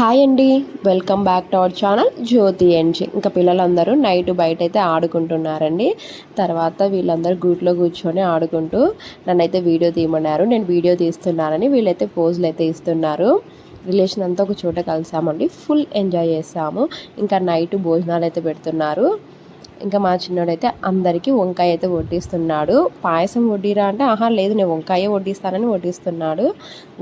Hi అండి. Welcome back to our channel Jyothi NG ఇంకా పిల్లలందరూ నైట్ బయట అయితే ఆడుకుంటున్నారండి. తర్వాత వీళ్ళందరూ గూట్లో కూర్చొని ఆడుకుంటూ నన్నైతే వీడియో తీయమన్నారు. నేను వీడియో తీస్తున్నానని వీళ్ళైతే పోజులు అయితే ఇస్తున్నారు. రిలేషన్ అంతా ఒక చోట కలిసామండి. ఫుల్ ఎంజాయ్ చేసాము. ఇంకా నైట్ భోజనాలు అయితే పెడుతున్నారు. ఇంకా మా చిన్నోడైతే అందరికీ వంకాయ అయితే వడ్డిస్తున్నాడు. పాయసం వడ్డీరా అంటే ఆహా లేదు నేను వంకాయ వడ్డిస్తానని వడ్డిస్తున్నాడు.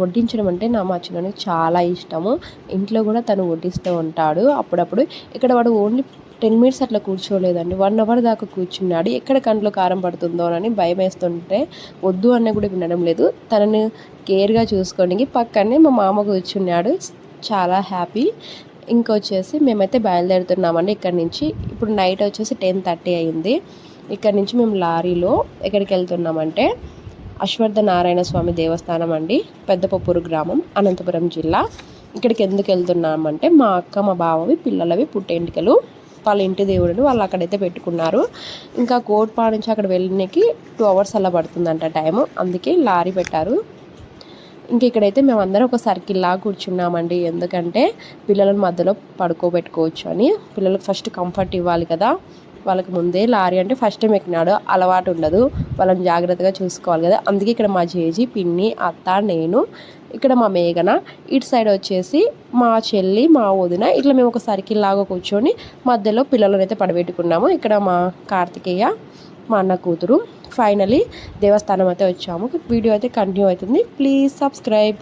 వడ్డించడం అంటే నా మా చిన్నోడికి చాలా ఇష్టము. ఇంట్లో కూడా తను వడ్డిస్తూ ఉంటాడు. అప్పుడప్పుడు ఇక్కడ వాడు ఓన్లీ టెన్ మినిట్స్ అట్లా కూర్చోలేదండి. వన్ అవర్ దాకా కూర్చున్నాడు. ఎక్కడ కంట్లో కారం పడుతుందో అని భయం వేస్తుంటే వద్దు అన్న కూడా వినడం లేదు. తనని కేర్గా చూసుకోవడానికి పక్కనే మా మామ కూర్చున్నాడు. చాలా హ్యాపీ. ఇంకొచ్చేసి మేమైతే బయలుదేరుతున్నామండి. ఇక్కడ నుంచి ఇప్పుడు నైట్ వచ్చేసి టెన్ థర్టీ అయింది. ఇక్కడ నుంచి మేము లారీలో ఎక్కడికి వెళ్తున్నామంటే అశ్వర్థ నారాయణ స్వామి దేవస్థానం అండి. పెద్దపప్పూరు గ్రామం అనంతపురం జిల్లా. ఇక్కడికి ఎందుకు వెళ్తున్నామంటే మా అక్క మా బావవి పిల్లలవి పుట్టెంటికలు వాళ్ళ ఇంటి దేవుడిని వాళ్ళు అక్కడైతే పెట్టుకున్నారు. ఇంకా కోట్పా నుంచి అక్కడ వెళ్ళడానికి టూ అవర్స్ అలా పడుతుందంట టైము. అందుకే లారీ పెట్టారు. ఇంక ఇక్కడైతే మేమందరం ఒక సర్కిల్ లాగా కూర్చున్నామండి. ఎందుకంటే పిల్లలను మధ్యలో పడుకోబెట్టుకోవచ్చు అని. పిల్లలకు ఫస్ట్ కంఫర్ట్ ఇవ్వాలి కదా. వాళ్ళకి ముందే లారీ అంటే ఫస్ట్ టైం ఎక్కినాడు. అలవాటు ఉండదు. వాళ్ళని జాగ్రత్తగా చూసుకోవాలి కదా. అందుకే ఇక్కడ మా జేజీ పిన్ని అత్త నేను ఇక్కడ మా మేఘన ఇటు సైడ్ వచ్చేసి మా చెల్లి మా వదిన ఇట్లా మేము ఒక సర్కిల్ లాగా కూర్చొని మధ్యలో పిల్లలను అయితే పడబెట్టుకున్నాము. ఇక్కడ మా కార్తికేయ మా అన్న కూతురు. ఫైనలీ దేవస్థానం అయితే వచ్చాము. వీడియో అయితే కంటిన్యూ అవుతుంది. Please subscribe